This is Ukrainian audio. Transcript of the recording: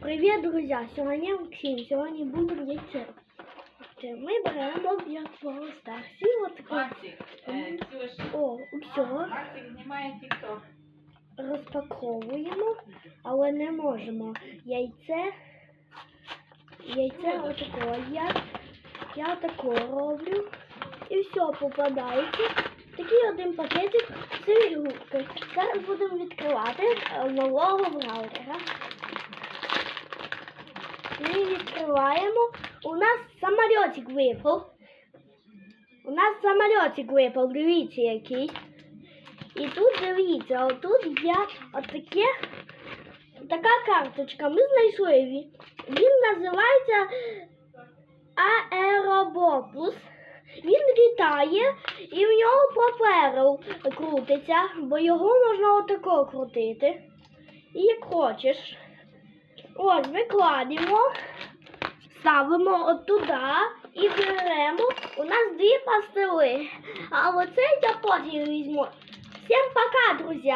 Привіт, друзі! Сьогодні Максим, сьогодні будемо яйце. Ми беремо для свого старсі, от Максик, е, О, все, Максик знімає тік-ток. розпаковуємо, але не можемо. Яйце, яйце отако. Я, я отако роблю. І все попадається. Такий один пакетик з ігрушкою. Зараз будемо відкривати нового браузера. Відкриваємо. У нас самолітик випав. У нас самолітик випав, дивіться який. І тут дивіться, отут є отаке, така карточка. Ми знайшли він. Він називається Аеробопус. Він літає і в нього паперу крутиться, бо його можна отако крутити. І як хочеш. Ось викладемо, ставимо от туди і беремо. У нас дві пастили. А оце я потім візьму. Всім пока, друзі!